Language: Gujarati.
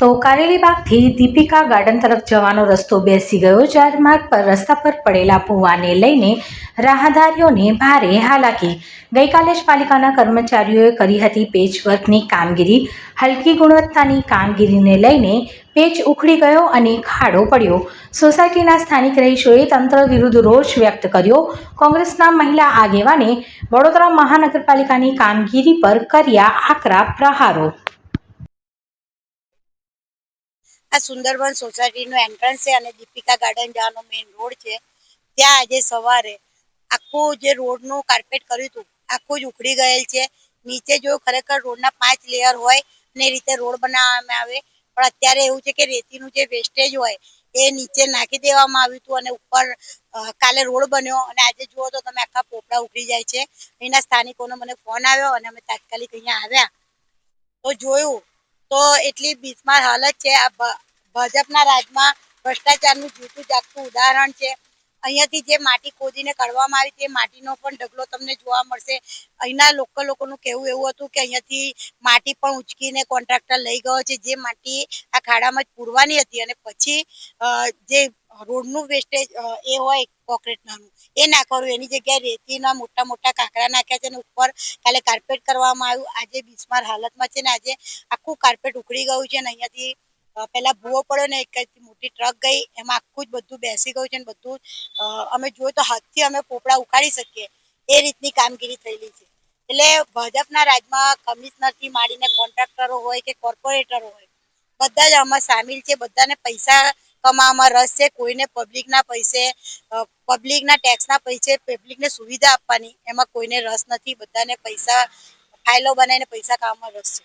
તો કારેલીબાગથી દીપિકા ગાર્ડન તરફ જવાનો રસ્તો બેસી ગયો. ચાર માર્ગ પર રસ્તા પર પડેલા ભૂવાને લઈને રાહદારીઓને ભારે હાલાકી. ગઈકાલે જ પાલિકાના કર્મચારીઓએ કરી હતી પેચવર્કની કામગીરી. હલકી ગુણવત્તાની કામગીરીને લઈને પેચ ઉખડી ગયો અને ખાડો પડ્યો. સોસાયટીના સ્થાનિક રહીશોએ તંત્ર વિરુદ્ધ રોષ વ્યક્ત કર્યો. કોંગ્રેસના મહિલા આગેવાને વડોદરા મહાનગરપાલિકાની કામગીરી પર કર્યા આકરા પ્રહારો. આ સુંદરબન સોસાયટીનું એન્ટ્રન્સ છે અને દીપિકા ગાર્ડન જવાનો મેઇન રોડ છે. ત્યાં આજે સવારે આખું જે રોડનું કાર્પેટ કર્યું હતું, આખું જ ઉખડી ગયેલ છે. નીચે જો ખરેખર રોડના પાંચ લેયર હોય ને રીતે રોડ બનાવવામાં આવે, પણ અત્યારે એવું છે કે રેતીનું જે વેસ્ટેજ હોય એ નીચે નાખી દેવામાં આવ્યું હતું અને ઉપર કાલે રોડ બન્યો અને આજે જુઓ તો તમે આખા પોપડા ઉખડી જાય છે. અહીંના સ્થાનિકોનો મને ફોન આવ્યો અને અમે તાત્કાલિક અહીંયા આવ્યા. તો જોયું તો એટલી બિસ્માર હાલત છે. આ ભાજપના રાજમાં ભ્રષ્ટાચારનું જીવતું જાગતું ઉદાહરણ છે. અહીંયાથી જે માટી ખોદીને કાઢવામાં આવી, તે માટીનો પણ ઢગલો તમને જોવા મળશે. અહીંના લોકલ લોકોનું કહેવું એવું હતું કે અહીંયાથી માટી પણ ઉંચકીને કોન્ટ્રાક્ટર લઈ ગયો છે. જે માટી આ ખાડામાં જ પૂરવાની હતી અને પછી જે રોડનું વેસ્ટેજ એ હોય કોન્ક્રીટનું એ નાખવાનું, એની જગ્યાએ રેતીના મોટા મોટા કાંકરા નાખ્યા છે અને ઉપર કાલે કાર્પેટ કરવામાં આવ્યું. આજે બિસ્માર હાલતમાં છે ને આજે આખું કાર્પેટ ઉખડી ગયું છે અને અહીંયાથી પહેલા ભૂવો પડ્યો ને એક મોટી ટ્રક ગઈ, એમાં આખું જ બધું બેસી ગયું છે ને બધું અમે જોયું તો હાથથી અમે પોપડા ઉખાડી શકીએ, એ રીતની કામગીરી થયેલી છે. એટલે ભાજપના રાજમાં કમિશનરથી માંડીને કોન્ટ્રાક્ટરો હોય કે કોર્પોરેટરો હોય, બધા જ આમાં સામેલ છે, બધાને પૈસા કમાવામાં રસ છે, કોઈને પબ્લિકના પૈસે પબ્લિકના ટેક્સના પૈસે, પબ્લિકને સુવિધા આપવાની, એમાં કોઈને રસ નથી, બધાને પૈસા ફાઇલો બનાવીને પૈસા કામમાં રસ છે.